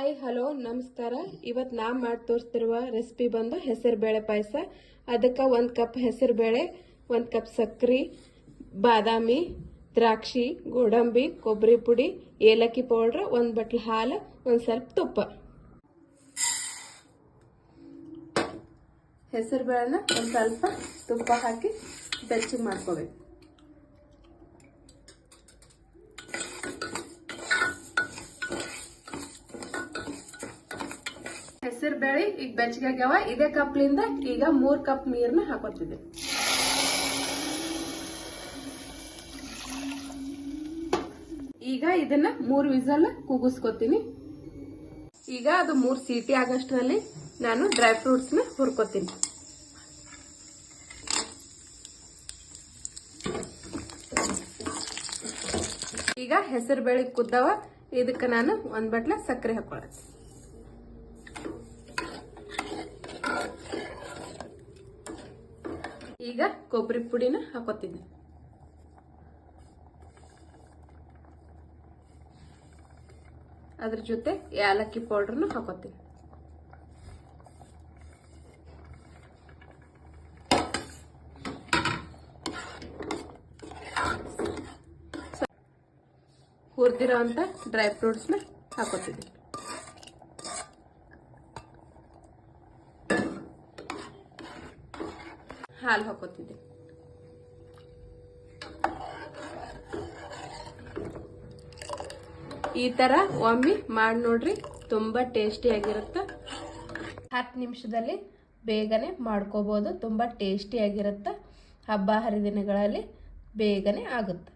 Hi hello ನಮಸ್ಕಾರ. ಇವತ್ತು ನಾ ಮಾಡಿ ತೋರಿಸ್ತಿರುವ ರೆಸಿಪಿ ಬಂದು ಹೆಸರು ಬೇಳೆ ಪಾಯಸ. ಅದಕ್ಕೆ ಒಂದು ಕಪ್ ಹೆಸರು ಬೇಳೆ, ಒಂದು ಕಪ್ ಸಕ್ರೆ, ಬಾದಾಮಿ, ದ್ರಾಕ್ಷಿ, ಗೋಡಂಬಿ, ಕೊಬ್ಬರಿ ಪುಡಿ, ಏಲಕ್ಕಿ ಪೌಡ್ರ್ ಒಂದು ಬಟ್ಲು ಹಾಲು, ಒಂದು ಸ್ವಲ್ಪ ತುಪ್ಪ. ಹೆಸರು ಬೇಳೆನ ಒಂದು ಸ್ವಲ್ಪ ತುಪ್ಪ ಹಾಕಿ ಬೆಚ್ಚಗೆ ಮಾಡ್ಕೋಬೇಕು. ಹೆಸರು ಬೇಳೆ, ಈಗ ಬೆಚ್ಚಗಾಗ್ಯಾವ ಇದೇ ಕಪ್ಲಿಂದ ಈಗ ಮೂರ್ ಕಪ್ ನೀರ್ನ ಹಾಕೋತಿದ್ದೆ. ಈಗ ಇದನ್ನ ಮೂರ್ ವಿಸಲ್ ಕೂಗಿಸ್ಕೋತೀನಿ. ಈಗ ಅದು ಮೂರ್ ಸೀಟಿ ಆಗಷ್ಟರಲ್ಲಿ ನಾನು ಡ್ರೈ ಫ್ರೂಟ್ಸ್ನ ಹುರ್ಕೋತೀನಿ. ಈಗ ಹೆಸರು ಬೇಳೆ ಕುದ್ದವ, ಇದಕ್ಕೆ ನಾನು ಒಂದ್ ಬಟ್ಲ ಸಕ್ಕರೆ ಹಾಕೊಳತ್ತೀನಿ ಈಗ ಕೊಬ್ಬರಿ ಪುಡಿನ ಹಾಕೋತೀನಿ ಅದ್ರ ಜೊತೆ ಏಲಕ್ಕಿ ಪೌಡರ್ನು ಹಾಕೋತೀನಿ ಹುರಿದಿರೋ ಅಂತ ಡ್ರೈ ಫ್ರೂಟ್ಸ್ನ ಹಾಕೋತೀನಿ ಹಾಲು ಹಾಕೋತಿದ್ದೆ. ಈ ತರ ಒಮ್ಮೆ ಮಾಡಿ ನೋಡ್ರಿ, ತುಂಬಾ ಟೇಸ್ಟಿ ಆಗಿರುತ್ತೆ. ಹತ್ತು ನಿಮಿಷದಲ್ಲಿ ಬೇಗನೆ ಮಾಡ್ಕೋಬಹುದು ತುಂಬಾ ಟೇಸ್ಟಿ ಆಗಿರುತ್ತೆ. ಹಬ್ಬ ಹರಿದಿನಗಳಲ್ಲಿ ಬೇಗನೆ ಆಗುತ್ತೆ.